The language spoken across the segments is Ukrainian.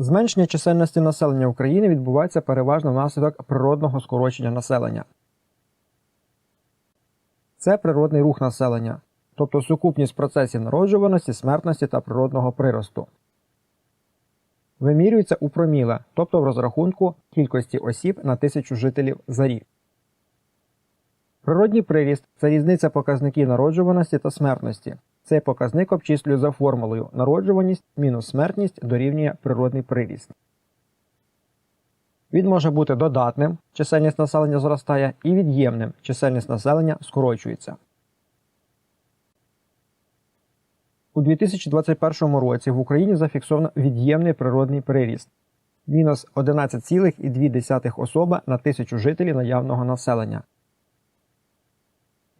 Зменшення чисельності населення України відбувається переважно внаслідок природного скорочення населення. Це природний рух населення, тобто сукупність процесів народжуваності, смертності та природного приросту. Вимірюється у проміле, тобто в розрахунку кількості осіб на тисячу жителів за рік. Природній приріст це різниця показників народжуваності та смертності. Цей показник обчислює за формулою народжуваність мінус смертність дорівнює природний приріст. Він може бути додатним, чисельність населення зростає, і від'ємним, чисельність населення скорочується. У 2021 році в Україні зафіксовано від'ємний природний приріст мінус 11,2 особи на тисячу жителів наявного населення.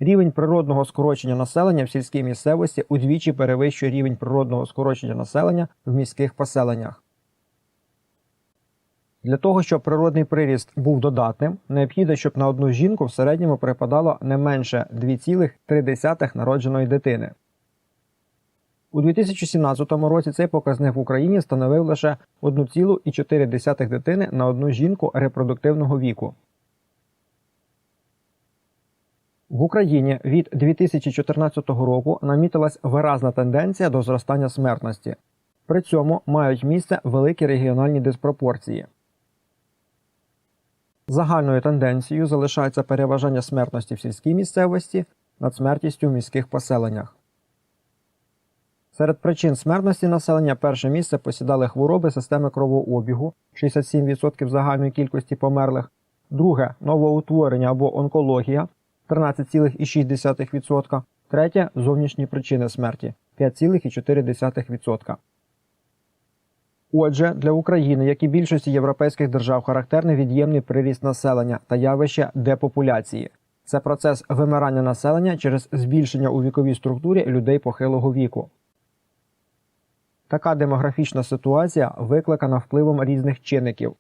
Рівень природного скорочення населення в сільській місцевості удвічі перевищує рівень природного скорочення населення в міських поселеннях. Для того, щоб природний приріст був додатним, необхідно, щоб на одну жінку в середньому припадало не менше 2,3 народженої дитини. У 2017 році цей показник в Україні становив лише 1,4 дитини на одну жінку репродуктивного віку. В Україні від 2014 року намітилась виразна тенденція до зростання смертності. При цьому мають місце великі регіональні диспропорції. Загальною тенденцією залишається переважання смертності в сільській місцевості над смертністю в міських поселеннях. Серед причин смертності населення перше місце посідали хвороби системи кровообігу 67% загальної кількості померлих, друге новоутворення або онкологія 13,6%, третє зовнішні причини смерті 5,4%. Отже, для України, як і більшості європейських держав, характерний від'ємний приріст населення та явище депопуляції. Це процес вимирання населення через збільшення у віковій структурі людей похилого віку. Така демографічна ситуація викликана впливом різних чинників.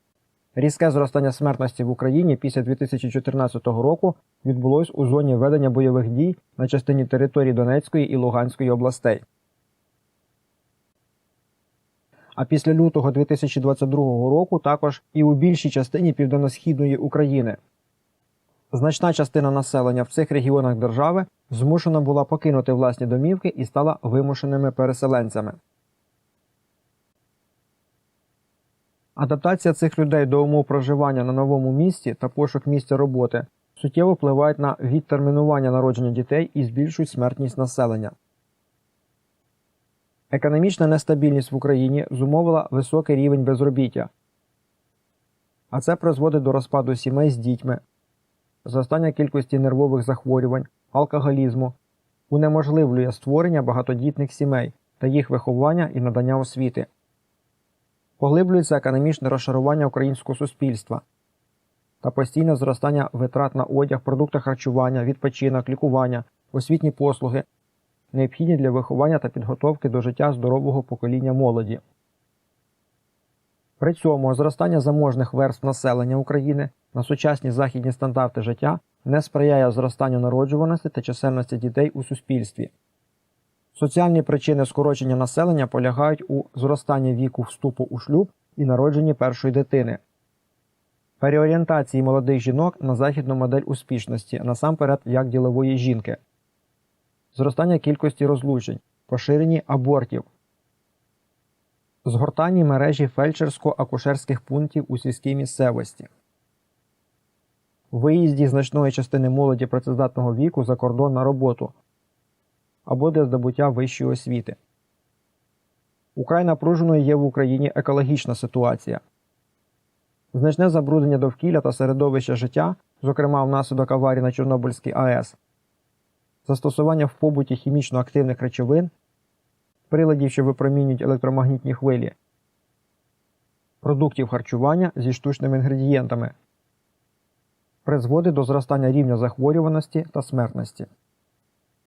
Різке зростання смертності в Україні після 2014 року відбулось у зоні ведення бойових дій на частині території Донецької і Луганської областей. А після лютого 2022 року також і у більшій частині південно-східної України. Значна частина населення в цих регіонах держави змушена була покинути власні домівки і стала вимушеними переселенцями. Адаптація цих людей до умов проживання на новому місці та пошук місця роботи суттєво впливають на відтермінування народження дітей і збільшують смертність населення. Економічна нестабільність в Україні зумовила високий рівень безробіття, а це призводить до розпаду сімей з дітьми, зростання кількості нервових захворювань, алкоголізму, унеможливлює створення багатодітних сімей та їх виховання і надання освіти. Поглиблюється економічне розшарування українського суспільства та постійне зростання витрат на одяг, продукти харчування, відпочинок, лікування, освітні послуги, необхідні для виховання та підготовки до життя здорового покоління молоді. При цьому зростання заможних верств населення України на сучасні західні стандарти життя не сприяє зростанню народжуваності та чисельності дітей у суспільстві. Соціальні причини скорочення населення полягають у зростанні віку вступу у шлюб і народженні першої дитини, переорієнтації молодих жінок на західну модель успішності, насамперед як ділової жінки, зростання кількості розлучень, поширенні абортів, згортанні мережі фельдшерсько-акушерських пунктів у сільській місцевості, виїзді значної частини молоді працездатного віку за кордон на роботу або для здобуття вищої освіти. Украй напруженою є в Україні екологічна ситуація. Значне забруднення довкілля та середовища життя, зокрема внаслідок аварії на Чорнобильській АЕС, застосування в побуті хімічно активних речовин, приладів, що випромінюють електромагнітні хвилі, продуктів харчування зі штучними інгредієнтами, призводить до зростання рівня захворюваності та смертності.